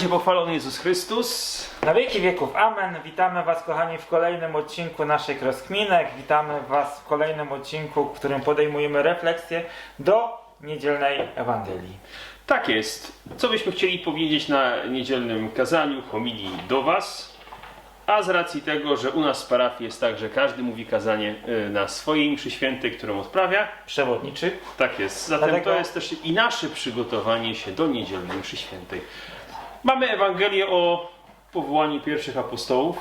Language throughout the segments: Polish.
będzie pochwalony Jezus Chrystus. Na wieki wieków, amen. Witamy Was, kochani, w kolejnym odcinku naszych rozkminek. Witamy Was w kolejnym odcinku, w którym podejmujemy refleksję do niedzielnej Ewangelii. Tak jest. Co byśmy chcieli powiedzieć na niedzielnym kazaniu, homilii do Was? A z racji tego, że u nas w parafii jest tak, że każdy mówi kazanie y, na swojej mszy świętej, którą odprawia. Przewodniczy. Tak jest. Zatem Dlatego- to jest też i nasze przygotowanie się do niedzielnej mszy świętej. Mamy Ewangelię o powołaniu pierwszych apostołów.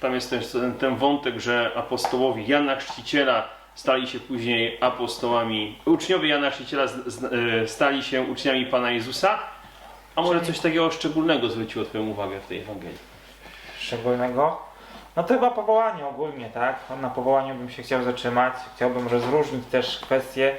Tam jest też ten, ten wątek, że apostołowie Jana Chrzciciela stali się później apostołami, uczniowie Jana Chrzciciela e, stali się uczniami Pana Jezusa. A może coś takiego szczególnego zwróciło Twoją uwagę w tej Ewangelii? szczególnego. No to chyba powołanie ogólnie, tak? Na powołaniu bym się chciał zatrzymać. Chciałbym rozróżnić też kwestię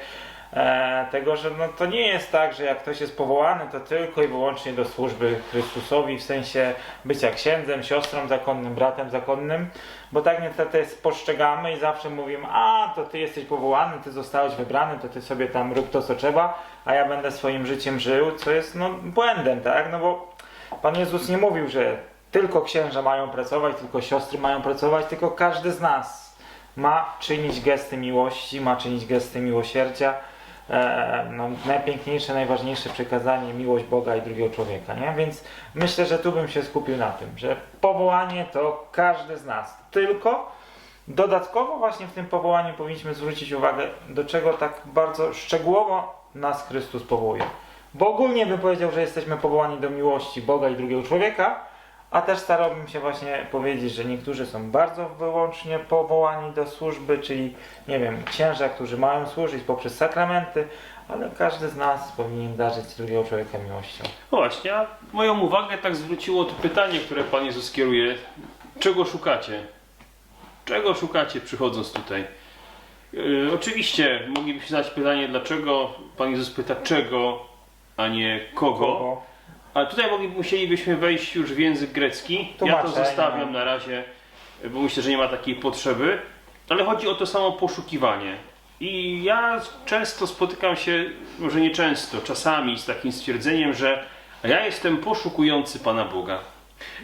tego, że no to nie jest tak, że jak ktoś jest powołany, to tylko i wyłącznie do służby Chrystusowi, w sensie bycia księdzem, siostrą zakonnym, bratem zakonnym, bo tak niestety spostrzegamy i zawsze mówimy, a to ty jesteś powołany, ty zostałeś wybrany, to ty sobie tam rób to, co trzeba, a ja będę swoim życiem żył, co jest no błędem, tak? No bo Pan Jezus nie mówił, że tylko księża mają pracować, tylko siostry mają pracować, tylko każdy z nas ma czynić gesty miłości, ma czynić gesty miłosierdzia. E, no, najpiękniejsze, najważniejsze przekazanie miłość Boga i drugiego człowieka, nie? Więc myślę, że tu bym się skupił na tym, że powołanie to każdy z nas. Tylko dodatkowo właśnie w tym powołaniu powinniśmy zwrócić uwagę, do czego tak bardzo szczegółowo nas Chrystus powołuje. Bo ogólnie bym powiedział, że jesteśmy powołani do miłości Boga i drugiego człowieka, a też starałbym się właśnie powiedzieć, że niektórzy są bardzo wyłącznie powołani do służby, czyli nie wiem, księża, którzy mają służyć poprzez sakramenty, ale każdy z nas powinien darzyć drugiego człowieka miłością. No właśnie, a moją uwagę tak zwróciło to pytanie, które Pan Jezus kieruje. Czego szukacie? Czego szukacie przychodząc tutaj? Yy, oczywiście moglibyśmy zadać pytanie, dlaczego Pan Jezus pyta czego, a nie kogo. Kogo? Ale tutaj mogli, musielibyśmy wejść już w język grecki. Ja to zostawiam na razie, bo myślę, że nie ma takiej potrzeby. Ale chodzi o to samo poszukiwanie. I ja często spotykam się, może nie często, czasami z takim stwierdzeniem, że ja jestem poszukujący Pana Boga.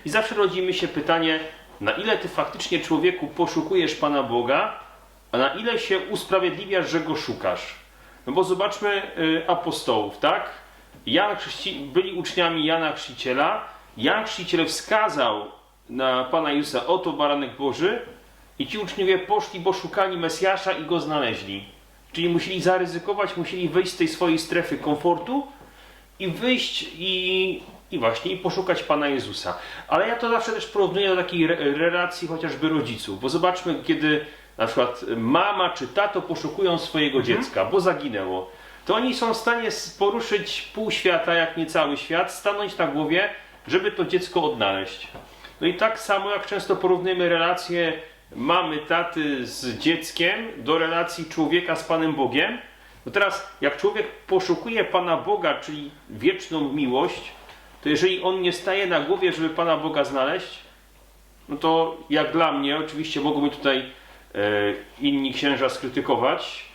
I zawsze rodzi mi się pytanie, na ile ty faktycznie człowieku poszukujesz Pana Boga, a na ile się usprawiedliwiasz, że go szukasz. No bo zobaczmy y, apostołów, tak? Jan Chrzci... byli uczniami Jana Chrzciciela. Jan Chrzciciel wskazał na Pana Jezusa, oto baranek Boży i ci uczniowie poszli, bo szukali Mesjasza i go znaleźli. Czyli musieli zaryzykować, musieli wyjść z tej swojej strefy komfortu i wyjść i, i właśnie i poszukać Pana Jezusa. Ale ja to zawsze też porównuję do takiej re- relacji chociażby rodziców, bo zobaczmy, kiedy na przykład mama czy tato poszukują swojego dziecka, bo zaginęło, to oni są w stanie poruszyć pół świata, jak nie cały świat, stanąć na głowie, żeby to dziecko odnaleźć. No i tak samo jak często porównujemy relacje mamy, taty z dzieckiem do relacji człowieka z Panem Bogiem, no teraz jak człowiek poszukuje Pana Boga, czyli wieczną miłość, to jeżeli on nie staje na głowie, żeby Pana Boga znaleźć, no to jak dla mnie, oczywiście mogą mnie tutaj e, inni księża skrytykować,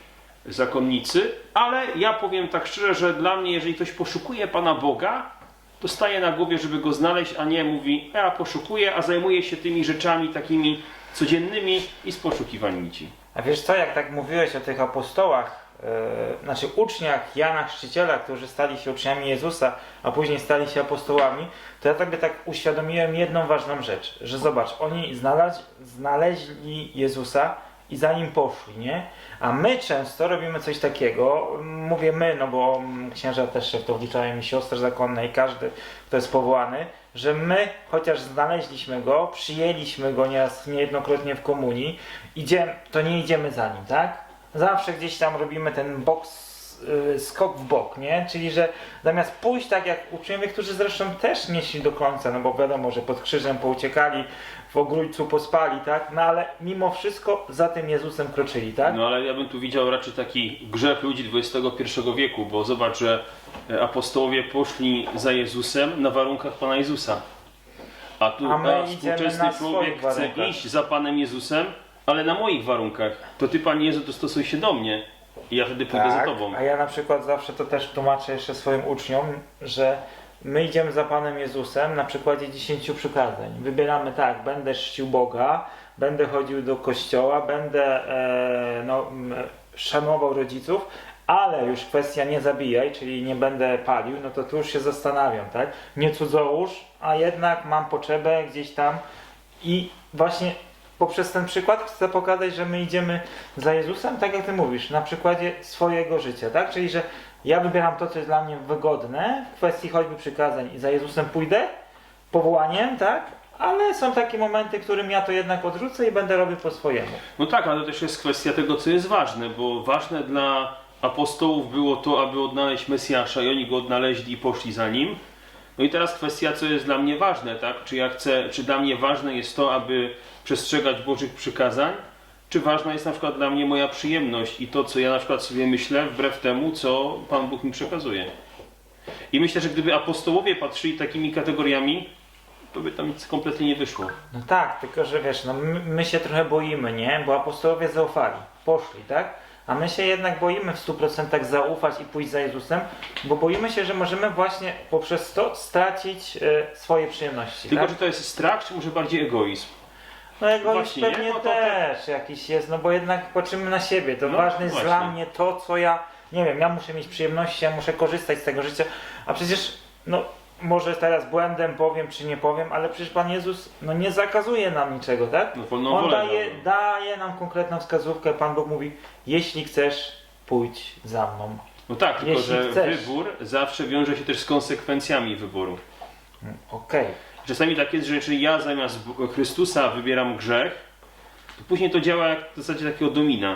zakonnicy, ale ja powiem tak szczerze, że dla mnie, jeżeli ktoś poszukuje Pana Boga, to staje na głowie, żeby go znaleźć, a nie mówi, ja poszukuję, a zajmuje się tymi rzeczami takimi codziennymi i z poszukiwań nici. A wiesz co, jak tak mówiłeś o tych apostołach, yy, znaczy uczniach Jana Chrzciciela, którzy stali się uczniami Jezusa, a później stali się apostołami, to ja sobie tak uświadomiłem jedną ważną rzecz, że zobacz, oni znaleźli Jezusa i za nim poszli, nie? A my często robimy coś takiego, mówię my, no bo księża też się w to wliczają i siostry zakonne i każdy, kto jest powołany, że my, chociaż znaleźliśmy go, przyjęliśmy go nieraz, niejednokrotnie w komunii, idziemy, to nie idziemy za nim, tak? Zawsze gdzieś tam robimy ten boks, skok w bok, nie? Czyli, że zamiast pójść tak jak uczniowie, którzy zresztą też nie szli do końca, no bo wiadomo, że pod krzyżem pouciekali, w ogrójcu pospali, tak? No ale mimo wszystko za tym Jezusem kroczyli, tak? No ale ja bym tu widział raczej taki grzech ludzi XXI wieku, bo zobacz, że e, apostołowie poszli za Jezusem na warunkach Pana Jezusa. A tu A współczesny człowiek chce warunkach. iść za Panem Jezusem, ale na moich warunkach. To Ty, Panie Jezu, dostosuj się do mnie i ja wtedy pójdę za Tobą. Tak, A ja na przykład zawsze to też tłumaczę jeszcze swoim uczniom, że my idziemy za Panem Jezusem na przykładzie 10 przykazań. Wybieramy tak, będę czcił Boga, będę chodził do kościoła, będę e, no, szanował rodziców, ale już kwestia nie zabijaj, czyli nie będę palił, no to tu już się zastanawiam, tak? Nie cudzołóż, a jednak mam potrzebę gdzieś tam i właśnie poprzez ten przykład chcę pokazać, że my idziemy za Jezusem, tak jak ty mówisz, na przykładzie swojego życia, tak? Czyli, że ja wybieram to, co jest dla mnie wygodne w kwestii choćby przykazań i za Jezusem pójdę, powołaniem, tak? Ale są takie momenty, w którym ja to jednak odrzucę i będę robił po swojemu. No tak, ale to też jest kwestia tego, co jest ważne, bo ważne dla apostołów było to, aby odnaleźć Mesjasza i oni go odnaleźli i poszli za nim. No i teraz kwestia, co jest dla mnie ważne, tak? Czy ja chcę, czy dla mnie ważne jest to, aby przestrzegać Bożych przykazań, czy ważna jest na przykład dla mnie moja przyjemność i to, co ja na przykład sobie myślę, wbrew temu, co Pan Bóg mi przekazuje. I myślę, że gdyby apostołowie patrzyli takimi kategoriami, to by tam nic kompletnie nie wyszło. No tak, tylko że wiesz, no my, my się trochę boimy, nie? Bo apostołowie zaufali, poszli, tak? A my się jednak boimy w 100% zaufać i pójść za Jezusem, bo boimy się, że możemy właśnie poprzez to stracić e, swoje przyjemności. Tylko, tak? że to jest strach, czy może bardziej egoizm? No egoizm pewnie Bo to też jakiś jest, no bo jednak patrzymy na siebie. To No, ważne jest właśnie. dla mnie to, co ja, nie wiem, ja muszę mieć przyjemności, ja muszę korzystać z tego życia, a przecież, no może teraz błędem powiem, czy nie powiem, ale przecież Pan Jezus no, nie zakazuje nam niczego, tak? No, wolną On wolę daje, dał. daje nam konkretną wskazówkę, Pan Bóg mówi, jeśli chcesz, pójdź za mną. No tak, tylko Jeśli że chcesz. wybór zawsze wiąże się też z konsekwencjami wyboru. Mm, Okej. Czasami tak jest, że jeżeli ja zamiast B- Chrystusa wybieram grzech, to później to działa jak w zasadzie takiego domina.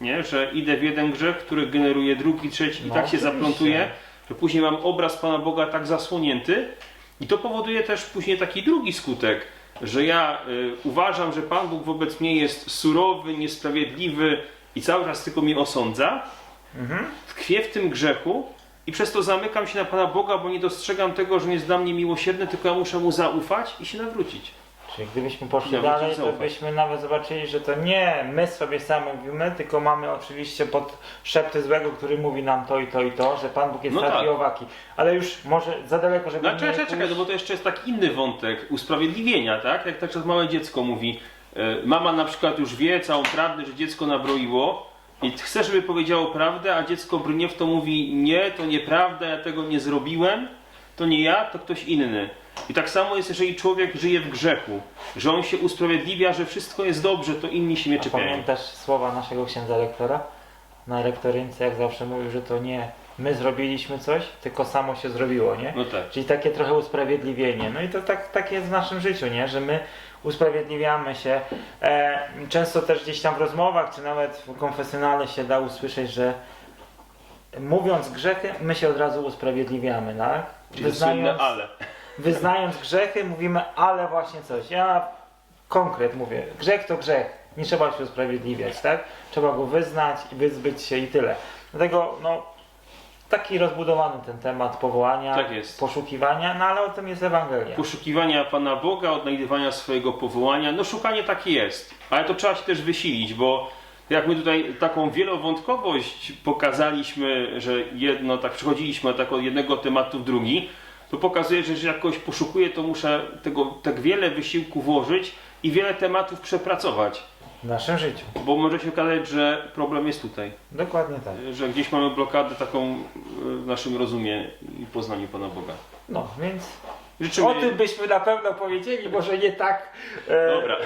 Nie? Że idę w jeden grzech, który generuje drugi, trzeci i No, tak się oczywiście. zaplątuje, że później mam obraz Pana Boga tak zasłonięty i to powoduje też później taki drugi skutek, że ja y, uważam, że Pan Bóg wobec mnie jest surowy, niesprawiedliwy i cały czas tylko mnie osądza, Mhm. tkwię w tym grzechu i przez to zamykam się na Pana Boga, bo nie dostrzegam tego, że nie jest dla mnie miłosierny, tylko ja muszę Mu zaufać i się nawrócić. Czyli gdybyśmy poszli Nawet dalej, to byśmy nawet zobaczyli, że to nie my sobie sami mówimy, tylko mamy oczywiście pod szepty złego, który mówi nam to i to i to, że Pan Bóg jest No taki tak. owaki. Ale już może za daleko, żeby No nie czekaj, czekaj, czekaj, no pójść- bo to jeszcze jest taki inny wątek usprawiedliwienia, tak? Jak tak czas małe dziecko mówi, e, mama na przykład już wie całą prawdę, że dziecko nabroiło i chce, żeby powiedziało prawdę, a dziecko brnie w to mówi, nie, to nieprawda, ja tego nie zrobiłem, to nie ja, to ktoś inny. I tak samo jest, jeżeli człowiek żyje w grzechu, że on się usprawiedliwia, że wszystko jest dobrze, to inni się nie A czepiają. pamiętasz słowa naszego księdza lektora? Na rektorynce, jak zawsze mówił, że to nie my zrobiliśmy coś, tylko samo się zrobiło, nie? No tak. Czyli takie trochę usprawiedliwienie. No i to tak, tak jest w naszym życiu, nie? Że my usprawiedliwiamy się. E, często też gdzieś tam w rozmowach, czy nawet w konfesjonale się da usłyszeć, że mówiąc grzechy, my się od razu usprawiedliwiamy, tak? Czyli słynne ale. Wyznając grzechy, mówimy ale właśnie coś. Ja konkret mówię, grzech to grzech. Nie trzeba się usprawiedliwiać, tak? Trzeba go wyznać i wyzbyć się i tyle. Dlatego, no, taki rozbudowany ten temat powołania, Tak poszukiwania, no ale o tym jest Ewangelia. poszukiwania Pana Boga, odnajdywania swojego powołania, no szukanie takie jest, ale to trzeba się też wysilić, bo jak my tutaj taką wielowątkowość pokazaliśmy, że jedno, tak przechodziliśmy od tak od jednego tematu w drugi, to pokazuje, że jeżeli jak kogoś poszukuję, to muszę tego tak wiele wysiłku włożyć i wiele tematów przepracować, W naszym życiu. bo może się okazać, że problem jest tutaj, Dokładnie tak. że gdzieś mamy blokadę taką e, w naszym rozumie i poznaniu Pana Boga. No, więc Życzymy... o tym byśmy na pewno powiedzieli, może nie tak, e, Dobra,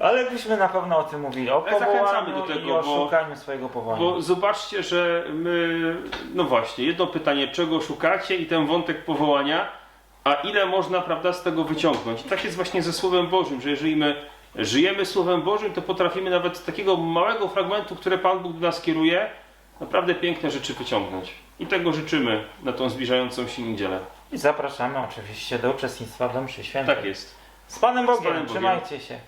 ale byśmy na pewno o tym mówili. O Ale zachęcamy powołaniu do tego, i o bo- szukaniu swojego powołania. Bo zobaczcie, że my, no właśnie, jedno pytanie, czego szukacie i ten wątek powołania, a ile można, prawda, z tego wyciągnąć. I tak jest właśnie ze Słowem Bożym, że jeżeli my żyjemy Słowem Bożym, to potrafimy nawet z takiego małego fragmentu, które Pan Bóg do nas kieruje, naprawdę piękne rzeczy wyciągnąć. I tego życzymy na tą zbliżającą się niedzielę. I zapraszamy oczywiście do uczestnictwa w mszy świętej. Tak jest. Z Panem Bogiem, Panem Bogiem. trzymajcie się.